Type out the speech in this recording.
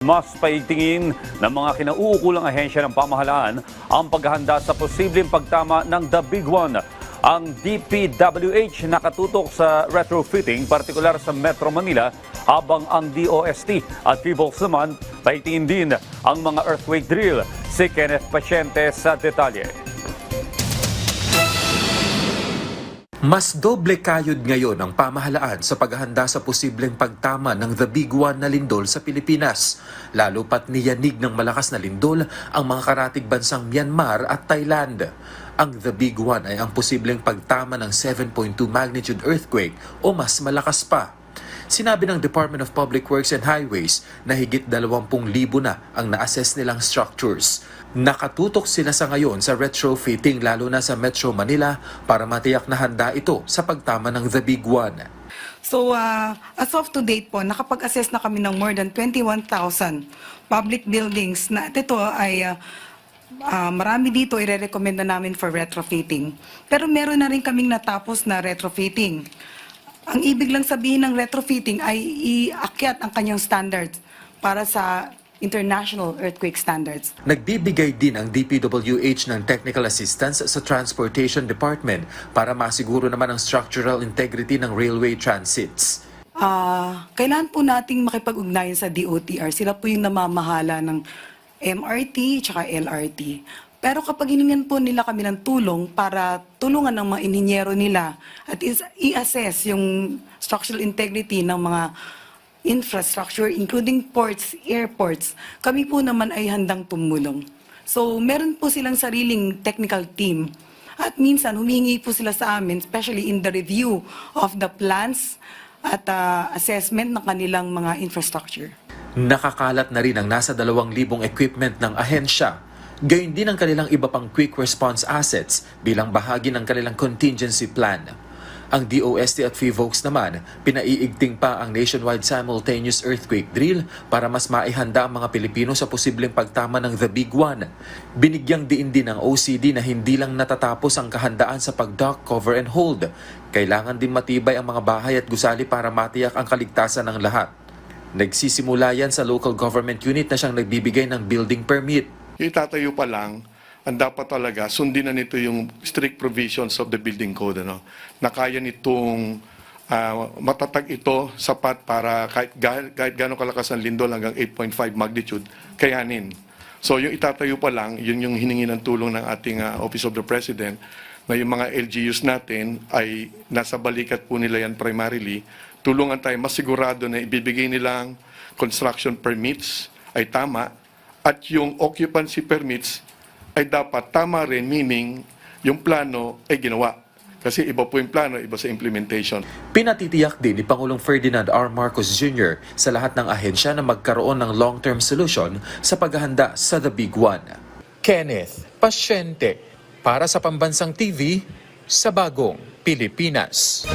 Mas paigtingin ng mga kinauukulang ahensya ng pamahalaan ang paghahanda sa posibleng pagtama ng The Big One. Ang DPWH nakatutok sa retrofitting, partikular sa Metro Manila, habang ang DOST at People's naman paigtingin din ang mga earthquake drill. Si Kenneth Pasyente sa detalye. Mas doble kayod ngayon ang pamahalaan sa paghahanda sa posibleng pagtama ng The Big One na lindol sa Pilipinas. Lalo pat niyanig ng malakas na lindol ang mga karatig bansang Myanmar at Thailand. Ang The Big One ay ang posibleng pagtama ng 7.2 magnitude earthquake o mas malakas pa. Sinabi ng Department of Public Works and Highways na higit 20,000 na ang na-assess nilang structures. Nakatutok sila sa ngayon sa retrofitting lalo na sa Metro Manila para matiyak na handa ito sa pagtama ng The Big One. So, uh, as of to date po, nakapag-assess na kami ng more than 21,000 public buildings na ito ay uh, uh, marami dito i-recommend na namin for retrofitting. Pero meron na rin kaming natapos na retrofitting. Ang ibig lang sabihin ng retrofitting ay iakyat ang kanyang standards para sa international earthquake standards. Nagbibigay din ang DPWH ng technical assistance sa Transportation Department para masiguro naman ang structural integrity ng railway transits. Ah, kailangan po nating makipag-ugnayan sa DOTR. Sila po yung namamahala ng MRT tsaka LRT. Pero kapag hiningan po nila kami ng tulong para tulungan ng mga inhinyero nila at i-assess yung structural integrity ng mga infrastructure including ports, airports, kami po naman ay handang tumulong. So, meron po silang sariling technical team at minsan humingi po sila sa amin, especially in the review of the plans at uh, assessment ng kanilang mga infrastructure. Nakakalat na rin ang nasa 2,000 equipment ng ahensya. Gayun din ang kanilang iba pang quick response assets bilang bahagi ng kanilang contingency plan. Ang DOST at FIVOX naman, pinaiigting pa ang nationwide simultaneous earthquake drill para mas maihanda ang mga Pilipino sa posibleng pagtama ng The Big One. Binigyang diin din ng OCD na hindi lang natatapos ang kahandaan sa pag-dock, cover and hold. Kailangan din matibay ang mga bahay at gusali para matiyak ang kaligtasan ng lahat. Nagsisimula yan sa local government unit na siyang nagbibigay ng building permit. Itatayo pa lang, ang dapat talaga, sundin na nito yung strict provisions of the building code. Ano? Na kaya nitong ah, matatag ito, sapat para kahit, kahit gano'ng kalakas ang lindol hanggang 8.5 magnitude, kayanin. So yung itatayo pa lang, yun yung hiningi ng tulong ng ating ah, Office of the President, na yung mga LGUs natin ay nasa balikat po nila yan primarily. Tulungan tayo masigurado na ibibigay nilang construction permits ay tama at yung occupancy permits ay dapat tama rin, meaning yung plano ay ginawa. Kasi iba po yung plano, iba sa implementation. Pinatitiyak din ni Pangulong Ferdinand R. Marcos Jr. sa lahat ng ahensya na magkaroon ng long-term solution sa paghahanda sa The Big One. Kenneth Pasyente para sa Pambansang TV sa Bagong Pilipinas.